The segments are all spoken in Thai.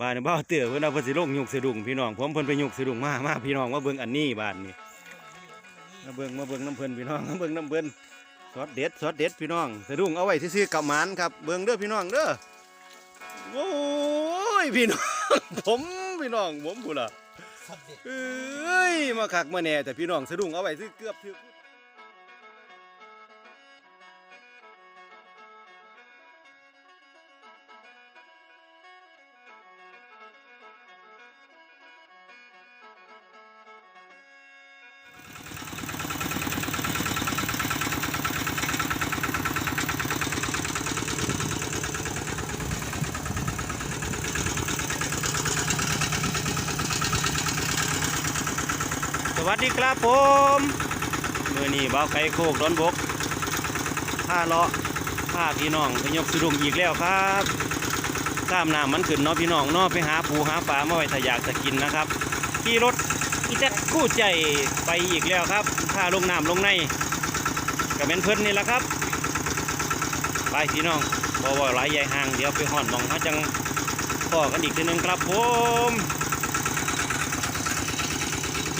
บ้านนี่บ่าวเตือเพิ่นเอาเพิ่นสิลงยุกสะดุ้งพี่น้องผมเพิ่นไปยุกสะดุ้งมามาพี่น้องมาเบิ่งอันนี้บ้านนี่มาเบิ่งมาเบิ่งน้ำเพิ่นพี่น้องมาเบิ่งน้ำเพิ่นสอดเด็ดสอดเด็ดพี่น้องสะดุ้งเอาไว้ซื่อๆกับหมานครับเบิ่งเด้อพี่น้องเด้อโอ้ยพี่น้องผมพี่น้องผมพูดล่ะสัตว์เด็ดเอ้ยมาคักมาแหน่แต่พี่น้องสะดุ้งเอาไว้ซื้อเกือบถึก วัสดีครับผมมือนี้เบาไก่โคกดอนบกผ้าเลาะผ้าพี่น้องไปยกสะดุ้งอีกแล้วครับข้ามน้ำมันขึ้นเนาะพี่น้องเนาะไปหาปูหาปลามาไว้ถ้าอยากจะกินนะครับขี่รถอีแจ๊กคู่ใจไปอีกแล้วครับผ้าลงน้ำลงในก็เป็นเพิ่อนนี่แหละครับ ไปพี่น้องบอว่หลายใหญ่ห่างเดี๋ยวไปห่อนหมองเขาจังพ่อกันอีกทีนึงครับผม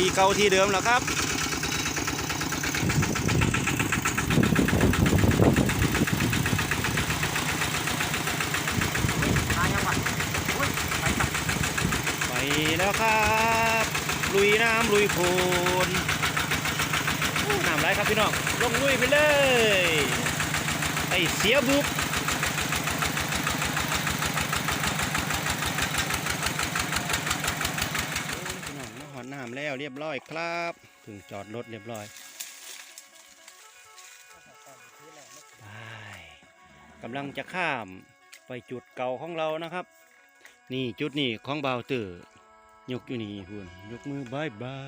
ที่เก่าที่เดิมแล้วครับมายังวะอุ้ยไปสัตว์ไปแล้วครับ ลุยน้ำลุยโคลนโอ้น้ำไหลครับพี่น้อง ลงลุยไปเลย ไอเสียบุกพี่น้องมาหอดน้ำแล้วเร้อยครับถึงจอดรถเรียบร้อยไปกำลังจะข้ามไปจุดเก่าของเรานะครับ นี่จุดนี้ของเบาเตอร์ยกอยู่นี่พุ่นยกมือบายบา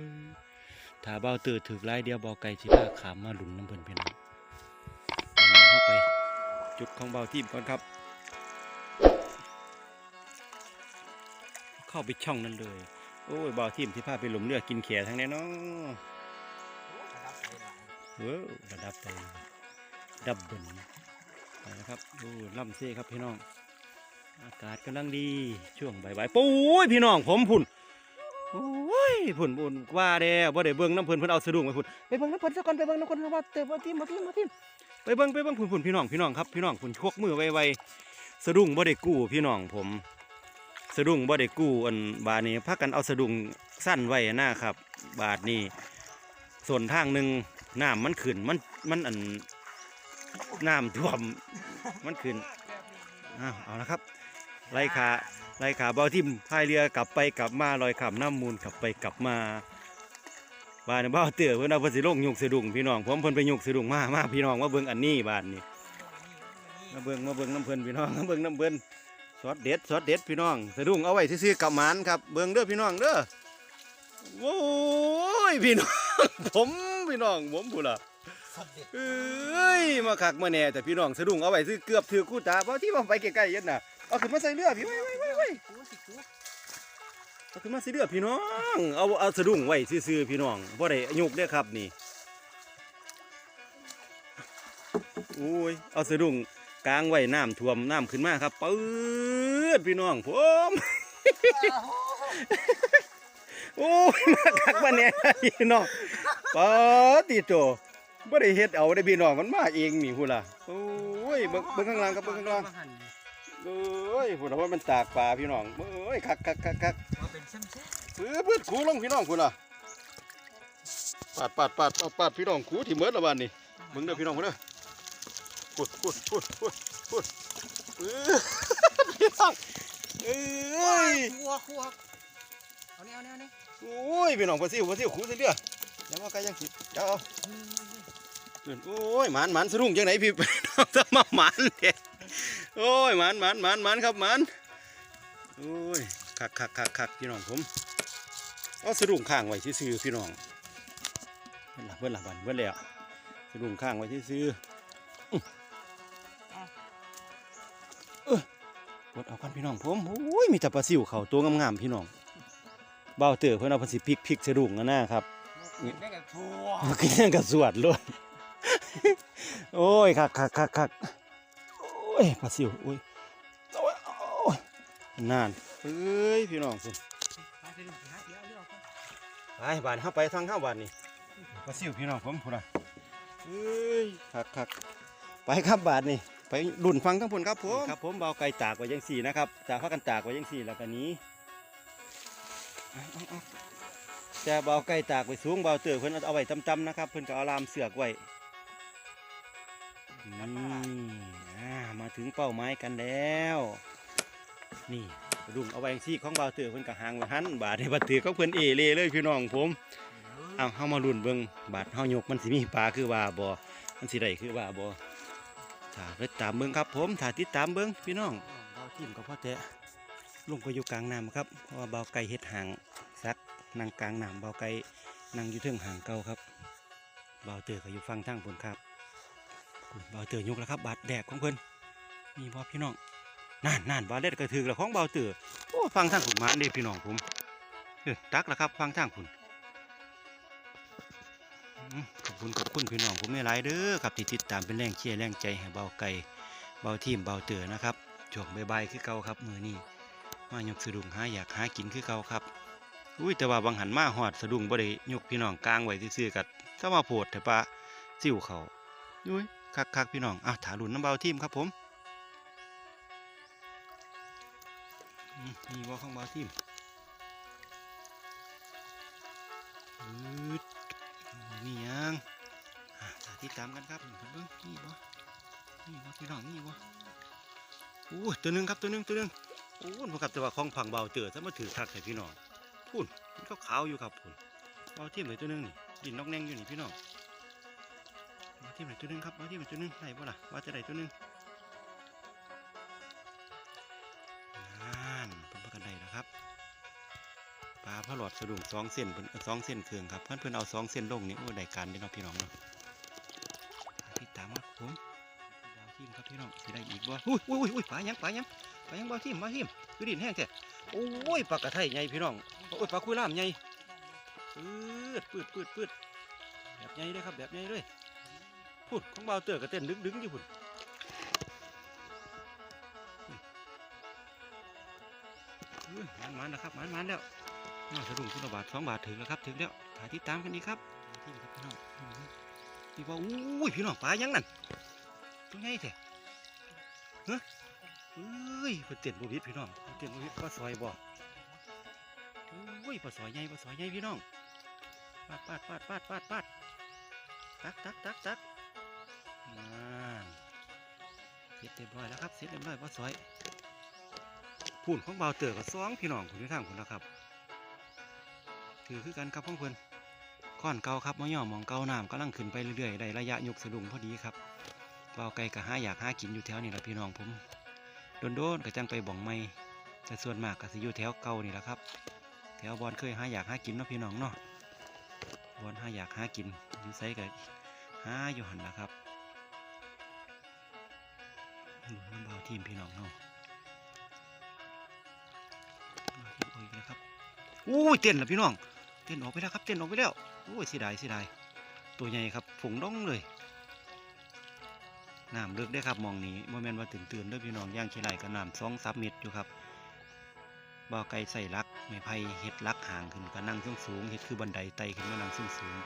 ยถ้าเบาเตอร์ถือไล่เดียวเบาไก่สิพาขามมาหลุนน้ำเพิ่นเพี่น้องเข้าไปจุดของเบาทีมก่อนครับ เข้าไปช่องนั้นเลย โอ้ยเบาวทีมที่พาไปหลุมเลือกกินเขียทั้งแน่เนอนเว้าวระดับไปดับเบิลไปนะครับดูล่ำเซ่ครับพี่น้อง อากาศกำลังดีช่วงบ่ายๆปุ้ยพี่น้องผมพุ่นโอ้ยพุ่นพุ่นกว่าเด้บ่ได้เบิ่งน้ำเพิ่นเพิ่นเอาสะดุ้งไปพุ่นไปเบิ่งน้ำเพิ่นซะก่อนไปเบิ่งน้ำเพิ่นว่าเตะบ่ทีมบ่ทีมบ่ทีมไปเบิ่งไปเบิ่งพุ่นพุ่นพี่น้องพี่น้องครับพี่น้องพุ่นชกมือไวๆสะดุ้งบ่ได้กู้พี่น้องผม สะดุ้งบ่ได้กู้อันบาดนี้พากันเอาสะดุ้งสั้นไว้นะครับ บาดนี้ส่วนทางหนึ่งน้ำมันขึ้นมันมันอันน้ำท่วมมันขึ้นอ้าวเอาละครับไล่ขาไล่ขาเบาทิมพายเรือกลับไปกลับมาลอยขำน้ำมูลกลับไปกลับมาบ้านเบ้าเตือเพิ่นเอาพิ่นสิลงยุกสะดุ้งพี่น้องผมเพิ่นไปยุกสะดุ้งมามาพี่น้องมาเบิ่งอันนี้บ้านนี้มาเบิ่งมาเบิ่งน้ำเพิ่นพี่น้องมาเบิ่งน้ำเพิ่น สอดเด็ดสอดเด็ดพี่น้องสะดุ้งเอาไว้ซื่อกับหมานครับ เบิ่งเด้อพี่น้องเด้อโอ้ยพี่น้องผมพี่น้องผมพูดล่ะสัตว์เอ้ยมาคักมาแน่แต่พี่น้องสะดุ้งเอาไว้ซื้อเกือบถือคู่ตาเพราะที่ผมไปใกล้ๆยันน่ะเอาขึ้นมาใส่เรือพี่ไว้ไว้ไว้ไว้เอาขึ้นมาใส่เรือพี่น้องเอาเอาสะดุ้งไว้ซื่อพี่น้องบ่ได้ยกเด้อครับนี่โอ้ยเอาสะดุ้ง กลางไว้น้ำท่วมน้ำขึ้นมาครับปื๊ดพี่น้องผมโอ้ยมาคักมาแน่พี่น้องปาติโตบ่ได้เฮ็ดเอาได้พี่น้องมันมาเองนี่พูดล่ะโอ้ยเบิ่งเบิ่งข้างล่างครับเบิ่งข้างล่างเอ้ยพูดว่ามันตากปลาพี่น้องเอ้ยคักคักคักคักเปื้อเปื้อขูลงพี่น้องพูดล่ะปาดปาดปาดปาดปาดพี่น้องขูที่เมิดละบ้านนี่เบิ่งเด้อพี่น้องเบิ่งเด้อ พูดพูดพูดพูดพูดเปื้อพี่น้องเอ้ยคัวคัวเอาเนี่ยเอาเนี่ยเอาเนี่ยโอ้ยพี่น้องปลาซิวปลาซิวขูใส่เรือยังว่าไกลยังสิเจ้าเอาโอ้ยหมานหมานสะดุ้งจังไหนพี่น้องจะมาหมานเด้โอ้ยหมานหมานหมานหมานครับหมานโอ้ยคักคักคักคักพี่น้องผมเอาสะดุ้งข้างไว้ซื่อๆพี่น้องเบิ่นละเบิ่นละบันเบิ่นแล้วสะดุ้งข้างไว้ซื่อๆอื้อเอ กดเอากันพี่น้องผมโอ้ยมีแต่ปลาซิวเขาตัวงามๆพี่น้องเบาเต๋อเพิ่อนเอาปลาสิพริกพริกสะดุ้งกันนะครับได้กับคัวมันกับสวดเลยโอ้ยคักคักคักคักโอ้ยปลาซิวโอ้ยนานเอ้ยพี่น้องคุณไปไปดูสิฮะเดี๋ยวเดี๋ยวเอานไปบานเข้าไปทางเข้าบานนี่ปลาซิวพี่น้องผมพุ่นะเอ้ยคักคักไปครับบาทนี่ ไปลุ่นฟังทั้งพุ่นครับผมครับผมเบาไก่ตากไว้ยังสี่นะครับจากพักกันตากไว้ยังสี่แล้วกันนี้เอาเบาไก่ตากไว้สูงเบาเตือเพิ่อนเอาไว้จำๆนะครับ เพิ่อนก็เอาลามเสือกไว้นี่มาถึงเป้าหมายกันแล้ว นี่ระดุมเอาไว้จังซี่ของเบาเตือเพิ่อนก็หางไว้หันบาดในบัดเตือของเพิ่อนเอเล่เลยพี่น้องผมเอาเฮามาลุ้นเบิ่งบาดเฮายกมันสิมีปลาคือว่าบ่มันสิได้คือว่าบ่ ถ้าไปตามเบิ่งครับผมถ้าติดตามเบิ่งพี่น้องเบาทีมก็พอแต่ลงไปอยู่กลางน้ำครับเพราะว่าเบาไก่เฮ็ดหางซักนั่งกลางน้ำเบาไก่นั่งอยู่เทิงหางเก่าครับเบาเตอก็อยู่ฟังทางบนครับเบาเตอยกแล้วครับบาดแดกของเพิ่นมีบ่พี่น้องนั่นนั่นบาดแดกกระถือแล้วของเบาเตอโอ้ฟังทางขุนมานเด้พี่น้องผมเออตักแล้วครับฟังทางขุนอืมขอ บคุณขอบคุณพี่น้องผมในหลายเด้อครับที่ติดตามเป็นแรงเชียร์แรงใจให้เบาไก่เบาทีมเบาเตือนะครับช่วงใบ่ายๆคือเก่าครับมือนี้มายกสะดุ้งหาอยากหากินคือเก่าครับอุ้ยแต่ว่าบางหันมาหอดสะดุ้งบ่ได้ยกพี่น้องกลางไว้ซื่อๆกัดถ้ามาโพดแต่ปะซิ่วเขาอุ้ยคักๆพี่น้องอะถาลุนน้ำเบาทีมครับผมมนี่ว่าของเบาทีมอืด นี่ยังอะสาธิดตามกันครับเพิ่นเบิ่งนี่บ่นี่บ่พี่น้องนี่บ่โอ้ตัวหนึงครับตัวหนึงตัวหนึงโอ้ผมกับแต่ว่าของผังเบาเจอซะมาถือคักใส่พี่น้องพุ่นมันก็ขาวอยู่ครับพุ่นเบาเทียมเลยตัวหนึงนี่ดินนอกแนงอยู่นี่พี่น้องเบาเทียมเลยตัวหนึงครับเบาเทียมเลยตัวหนึงได้บ่ล่ะว่าจะได้ตัวหนึง ปลาพะหลอดสะดุ้งสองเส้นเพิ่นสองเส้นเครื่องครับเพื่อนเพื่อนเอาสองเส้นลงนี่โอ้ได้การเด้เนาะพี่น้องเนาะติดตามครับผมบาวทีมครับพี่น้องสิได้อีกบ่อุ้ยอุ้ยอุ้ยอุ้ยปลายังปลายังปลายังบาวทีมบาทีมคือดินแห้งแท้โอ้ยปลากระไทใหญ่พี่น้องโอ้ยปลาคุยล่ามใหญ่ปืดปืดปืดปืดแบบใหญ่เลยครับแบบใหญ่เลยพูดของบาวเตอร์ก็เต้นดึงดึงอยู่พุ่นมันมันนะครับมันมันแล้ว น่าสะดุ้งคุณบาทสองบาทถึงแล้วครับถึงแล้วถ่ายติดตามกันดีครับที่ครับพี่น้องพี่ว่าอุ้ยพี่น้องปลายังนั่นตัวใหญ่แท้เฮ้ยเอ้ยเพิ่นเต้นบ่ผิดพี่น้องเพิ่นเต้นบ่ผิดปลาซอยบ่อุ้ยปลาซอยใหญ่ปลาซอยใหญ่พี่น้องปาดปาดปาดปาดปาดปาดตักตักตักตักนั่นเสร็จเรียบร้อยแล้วครับเสร็จเรียบร้อยปลาซอยพูนของเบาเตอร์กับสองพี่น้องคุณที่ทางคุณนะครับ ถือคือกันครับพ่อเพื่อนก้อนเก่าครับมะย่อมองเก่าน้ำกำลังขึ้นไปเรื่อยๆได้ระยะยกสะดุ้งพอดีครับเบาไก่กะหาอยากห้ากินอยู่แถวนี้แหละพี่น้องผมโดนๆก็จังไปบ่องไม่แต่ส่วนมากก็สิอยู่แถวเก่านี่แหละครับ แถวบอลเคยห้าอยากห้ากินเนาะพี่น้องเนาะบอลห้าอยากห้ากินอยู่ไซก็หาอยู่หันละครับน้ำเบาทีมพี่น้องเนาะโอ้ยแล้วครับอุ้ยเต้นแล้วพี่น้อง เต้นออกไปแล้วครับเต้นออกไปแล้วโอ้ยเสียดายเสียดายตัวใหญ่ครับฝงดองเลยน้ำเลิกได้ครับมองนี้โมเมนต์ว่าตื่นตื่นๆด้อพี่น้องย่างขี้ไหลกับน้ำสองสามเม็ดอยู่ครับบ่อไก่ใส่ลักไม้ไผ่เห็ดลักห่างขึ้นก็นั่งสูงสูงๆเห็ดคือบันไดไต่ขึ้นมานั่งสูงสูง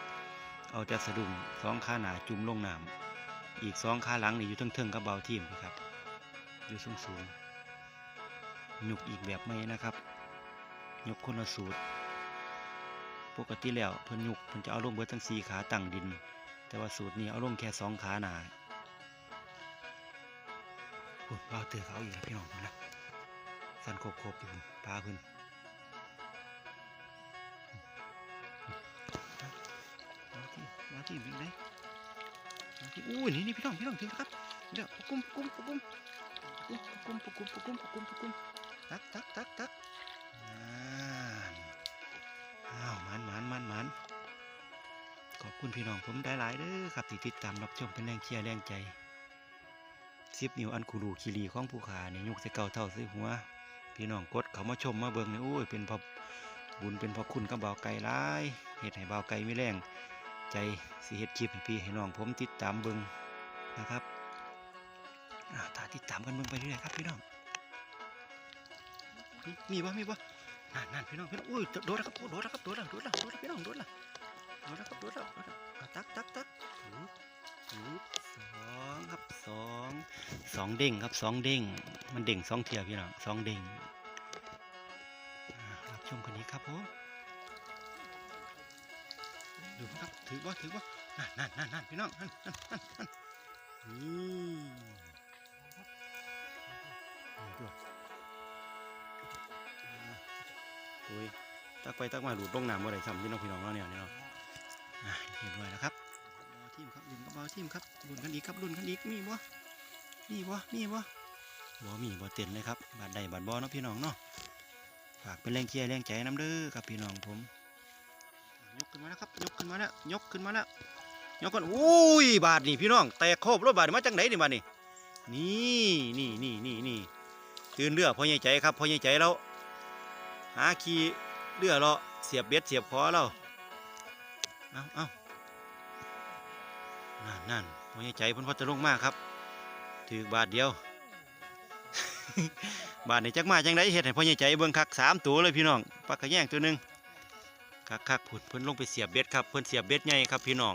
เอาแต่สะดุ้งสองขาหนาจุ่มลงน้ำอีกสองขาหลังนี่อยู่เทิงๆกับเบาทีมครับอยู่สูงสูงหยุกอีกแบบไม่นะครับยกคนละสูตร ปกติแล้วเพิ่นยุกเพิ่นจะเอาลงเบิดทั้งสี่ขาตั้งดิน แต่ว่าสูตรนี้เอาลงแค่สองขาหนาโอ้ยบ้าเตือเขาอีกแล้วพี่น้องนะสันโคบโคบอยู่พุ่นปลาพิ่นมาที่มาที่วิ่งเลยมาที่อุ้นี่นี่พี่น้องพี่น้องถึงแล้วครับเดี๋ยวปะกุ้มปะกุ้มปะกุ้มปะกุ้มปะกุ้มปะกุ้มปะกุ้มปะกุ้มตักตักตักตัก คุณพี่น้องผมได้หลายเด้อครับที่ติดตามรับชมเป็นแรงเชียร์แรงใจสิบนิวอันคูรูคีรีของผู้ขาเนี่ยยกใส่เก่าเท่าซื้อหัว พี่น้องกดเขามาชมมาเบิ่งเนี่ยโอ้ยเป็นพอบุญเป็นพอคุณกับเบาวไก่ร้ายเฮ็ดให้เบาวไก่ไม่แรงใจสิเฮ็ดคลิปให้พี่ให้น้องผมติดตามเบิ่งนะครับอ่าถ้าติดตามกันเบิ่งไปเรื่อยครับพี่น้องมีบ่มีบ่นั่นนั่นพี่น้องพี่น้องอุ้ยโดดแล้วครับโอ้โดดแล้วครับโดดแล้วโดดแล้วโดดแล้วพี่น้องโดดแล้ว โดดแล้วครับโดดแล้วโดดแล้วอะตักตักตักหูหูสองครับสองสองเด้งครับสองเด้งมันเด้งสองเทียพี่น้องสองเด้งรับชมกันนี้ครับผมดูครับถือว่าถือว่านั่นนั่นนั่นนั่นพี่น้องนั่นนั่นนั่นนั่นนี่ด้วยโอ้ยตักไปตักมาหลุดลงน้ำบ่ได้ซ้ำพี่น้องพี่น้องเราเนี่ยเนี่ยเนาะ เรียบร้อยแล้วครับบอทีมครับลุนกับบอทีมครับลุนกันอีกครับลุนกันอีกมีบ่มีบ่มีบ่บ่มีบ่เต็นเลยครับบาดใดบาดบ่เนาะพี่น้องเนาะฝากเป็นแรงเชียร์แรงใจน้ำเด้อครับพี่น้องผม ยกขึ้นมาแล้วครับ ยกขึ้นมาแล้วยกขึ้นมาแล้วยกกันโอ้ยบาดนี่พี่น้องแตกโคบรถบาดมาจากไหนนี่บาดนี่นี่นี่นี่นี่นี่ตื่นเรือพอใหญ่ใจครับพอใหญ่ใจแล้วหาขี่เรือเราเสียบเบ็ดเสียบคอเรา เอาเอานั่นนั่นพอใจพิ่นพอจะลงมากครับ ถือบาทเดียว บาทนี่จักมาจังไดเฮ็ดให้พ่อใหญ่ใจเบิ่งคักสามตัวเลยพี่น้องปลากระแยงตัวหนึ่งคักคักๆพุ่นเพิ่นลงไปเสียบเบ็ดครับเพิ่นเสียบเบ็ดใหญ่ครับพี่น้อง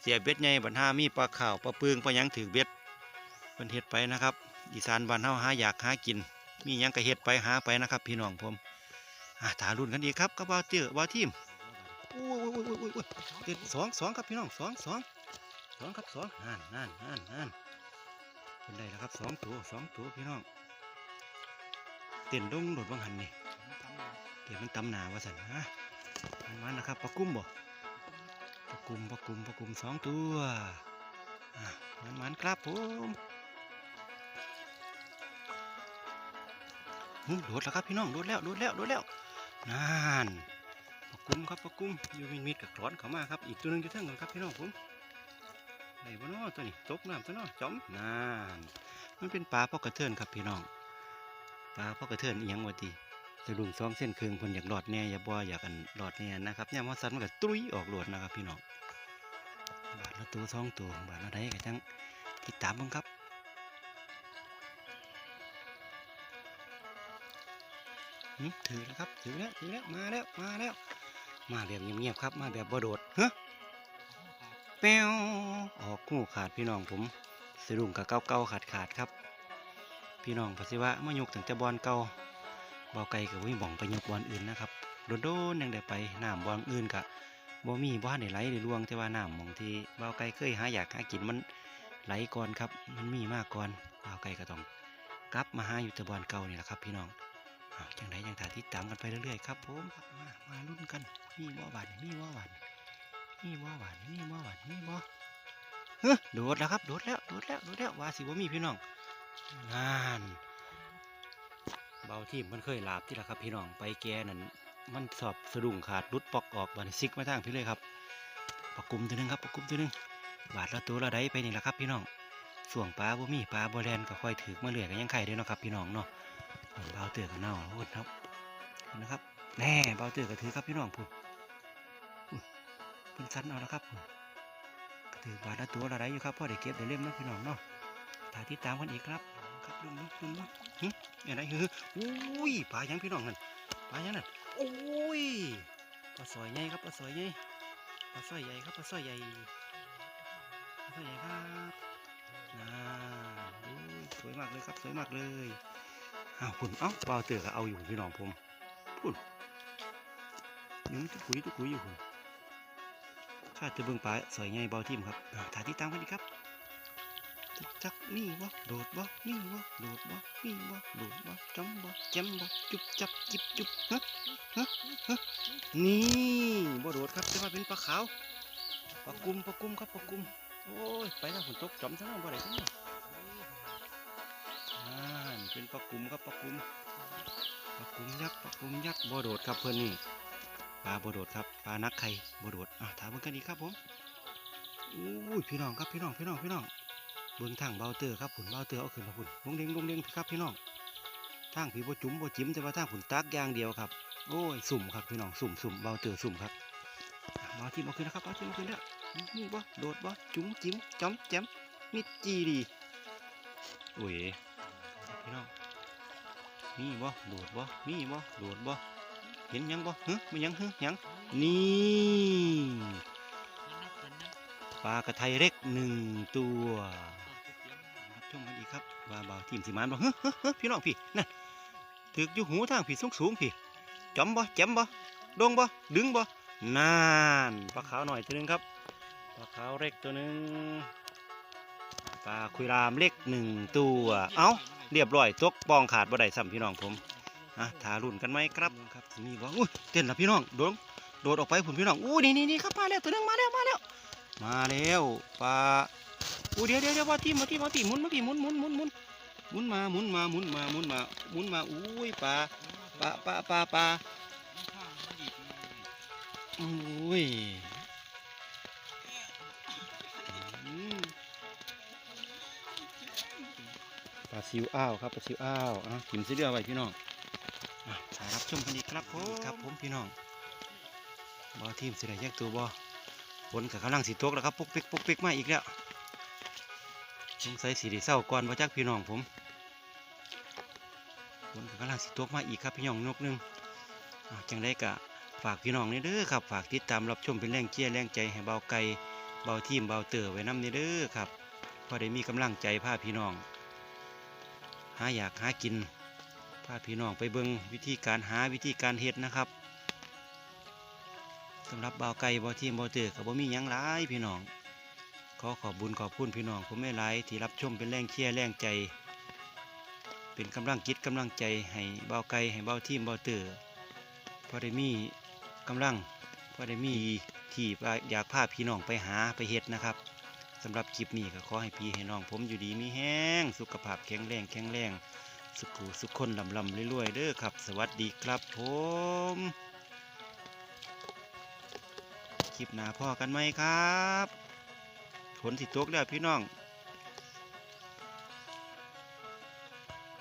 เสียบเบ็ดใหญ่บัดหามีปลาข่าวปลาปึงปลาหยังถือเบ็ดเพิ่นเฮ็ดไปนะครับ อีสานบ้านเฮาหาอยากหากิน มีหยังก็เฮ็ดไปหาไปนะครับ พี่น้องผมอ่าถารุ่นกันดีครับกับบาวเจอบาวทีม อ้ยโอ้ยโอ้ยอุ้ยเด็ดสองสองครับพี่น้องสองสองสองครับสองนั่นนั่นนั่นนั่นเป็นได้แล้วครับสองตัวสองตัวพี่น้องเต้นดงโดดบังหันนี่เดี๋ยวมันตำหนาวะสันฮะมันมันนะครับปลากุ้มบ่ปลากุ้มปลากุ้มปลากุ้มสองตัวมันมันครับผมหูโดดแล้วครับพี่น้องโดดแล้วโดดแล้วโดดแล้วนั่น กุ้มครับปะกุ้มอยู่มิดมิดกับถอนเข้ามาครับ อีกตัวหนึงอยู่เทั้งกันครับพี่น้องผมไอ้บ่เนาะตัวนี้ตกน้ำตัวนาะจอมนั่นมันเป็นปลาพอกระเทินครับพี่น้องปลาพอกระเทินเอียงวะทีสะดุ้งสองเส้นเครึ่งเพิ่นอยากหลอดแน่อย่าบ่อยากกันหลอดแน่นะครับย่ามว่าสันมันก็ตุ้ยออกหลอดนะครับพี่น้องบาทละตัวสองตัวบาทละใดก็จังติดตามบิ่งครับถือแล้วครับถือแล้วถือแล้วมาแล้วมาแล้ว มาแบบเงียบๆครับ มาแบบบ่โดดเฮ้แปวออกงูขาดพี่น้องผมสะดุ้งกับเก่าเก่าขาดขาดครับ พี่น้องภาษิวะมายกถึงแต่บอลเก่าบ่ไกลกับวิ่งบ่องไปยกบอลอื่นนะครับโดนๆยังได้ไปน้ำบอลอื่นกะบ่มีบ่ทันได้ไหลได้ลวงแต่ว่าน้ำหมองที่บ่าวไกลเคยหาอยากหากินมันไหลก่อนครับ มันมีมากก่อนบ่าวไกลก็ต้องกลับมาหาอยู่แต่บอลเก่านี่แหละครับ พี่น้อง จังไดจังถาติดตามกันไปเรื่อยๆครับผมมามาลุ้นกันมีบ่หวานมีบ่หวานมีบ่หวานมีบ่หวานมีบ่เฮ้อโดดแล้วครับโดดแล้วโดดแล้วโดดแล้วว่าสิบ่มีพี่น้องนั่นเบาที่มันเคยลาบที่ละครับพี่น้องไปแกนั่นมันสอบสะดุ้งขาดรุดปอกออกบานซิกมาทางพี่เลยครับประกุมตัวหนึงครับประกุมตัวหนึงบาทละตัวละใดไปนี่แหละครับพี่น้องส่วงปลาบ่มีปลาบ่แลนก็ค่อยถือมาเรื่อยก็ยังไข่ด้อเนาะครับพี่น้องเนาะ เบาเตือกับเน่าโอ้ครับนะครับ แน่เบาเตือกับถือครับพี่น้องพุ่นอุ้ยเพิ่นสันเอาแล้วครับพุ่นก็ถือบาทละตัวละไรอยู่ครับพ่อได้เก็บได้เล่มนะพี่น้องเนาะถ่ายติดตามกันอีกครับ ครับลุงลุงลุงลุงหึอะไรคืออุ้ยปลายังพี่น้องนั่นปลายังนั่นโอ้ยปลาสอยใหญ่ครับปลาสอยใหญ่ปลาสอยใหญ่ครับปลาสอยใหญ่ปลาสอยใหญ่ครับน่าสวยมากเลยครับสวยมากเลย เอาวคุณเอ้าเปล่าเตือก็เอาอยู่พี่น้องผมพุ่นยังตุกคุยตุกคุยอยู่คุณข้าจะเบิ่งปลาสวยไงเบาทิมครับถ่ายที่ตามกันดีครับจักนี่วะโดดบ่นี่วะโดดบ่นี่วะโดดบ่จ้องบ่แจมบ่จุบจับจิบจุบฮะฮะฮะนี่บ่โดดครับแต่ว่าเป็นปลาขาวปลากุมปลากุมครับปลากุมโอ้ยไปแล้วฝนตกจอมซะแล้วบ่ได้ทั้งนั้น เป็นปลากุมครับปลากุมปลากุมยักษ์ปลากุมยักษ์บ่โดดครับเพื่อนนี่ปลาบ่โดดครับปลานักไข่บ่โดดอะถามเบิ่งกันอีกครับผมอุ้ยพี่น้องครับพี่น้องพี่น้องพี่น้องเบิ่งทางเบาเตอร์ครับผุนเบาเตอร์เอาขึ้นมาผุนลงเด้งลงเด้งครับพี่น้องทางผีบ่จุ๋มบ่จิ้มแต่ว่าทางผุนตักอย่างเดียวครับโอ้ยสุ่มครับพี่น้องสุ่มสุ่มเบาเตอร์สุ่มครับอะเบาที่มาขึ้นนะครับเบาที่มาขึ้นแล้วนี่บ่โดดบ่จุ๋มจิ้มจ้อมแจมมิดจีดีโอ้ย พี่น้องมีบ่โดดบ่มีบ่โดดบ่เห็นยังบ่ฮึมันยังฮึยังนี่ปลากระไทเล็กหนึ่งตัวรับชมกันอีกครับว่าบ่าวทีมสิมานบ่ฮึฮึฮึพี่น้องพี่นั่นถึกอยู่หูทางพี่สูงสูงพี่จอมบ่แจมบ่ดงบ่ดึงบ่นานปลาขาวหน่อยตัวหนึงครับปลาขาวเล็กตัวหนึง ปลาคุยรามเล็กหนึ่งตัว เอ้าเรียบร้อยตกปองขาดบ่ได้ซ้ำพี่น้องผมอะทารุ่นกันไหมครับครับสิมีบ่อุ้ยเต้นละพี่น้องโดดโดดออกไปผุนพี่น้องอู้นี่นี่นี่ครับมาแล้วตัวหนึงมาแล้วมาแล้ว มาแล้วปลาอู้เดี๋ยวเดี๋ยวเดี๋ยวว่าทีมมาทีมมาทีหมุนมาทีหมุนหมุนหมุนหมุนหมุนมาหมุนมาหมุนมาหมุนมาหมุนมาอุ้ยปลาปลาปลาปลาปลาอุ้ย ลาซิวอ้าวครับปลาซิวอ้าวอะกินซิเดือไว้พี่น้องอะถ่ายรับชมกันอีกครับผมครับผมพี่น้องบอทีมสิได้แยกตัวบอฝนกับกำลังสีตกแล้วครับปุ๊กปิ๊กปุ๊กปิ๊กมาอีกแล้วสงสัยสีด้เศร้าก่อนมาจากพี่น้องผมฝนกับกำลังสีตกมาอีกครับพี่น้องนกนึงจังได้กะฝากพี่น้องนี่เด้อครับ ฝากติดตามรับชมเป็นแรงเชียร์แรงใจให้เบาไก่เบาทีมเบาเต๋อไว้น้ำนี่เด้อครับพอได้มีกำลังใจพาพี่น้อง หาอยากหากินพาพี่น้องไปเบิงวิธีการหาวิธีการเฮ็ดนะครับสำหรับบ่าวไก่บ่าวทีมบ่าวเตือกับบ่มีหยังหลายพี่น้องขอขอบบุญขอบคุณพี่น้องผมไม่หลายที่รับชมเป็นแรงเชียร์แรงใจ เป็นกำลังจิตกำลังใจให้บ่าวไก่ให้บ่าวทีมบ่าวเตือพอได้มีกำลังพอได้มีที่อยากพาพี่น้องไปหาไปเฮ็ดนะครับ สำหรับคลิปนี้ก็ขอให้พี่ให้น้อง ผมอยู่ดีมีแห้ง สุขภาพแข็งแรงแข็งแรง สุขสุขคนลำลำรวยๆเด้อครับ สวัสดีครับผม คลิปหน้าพ่อกันไหมครับฝนสิตกแล้วพี่น้อง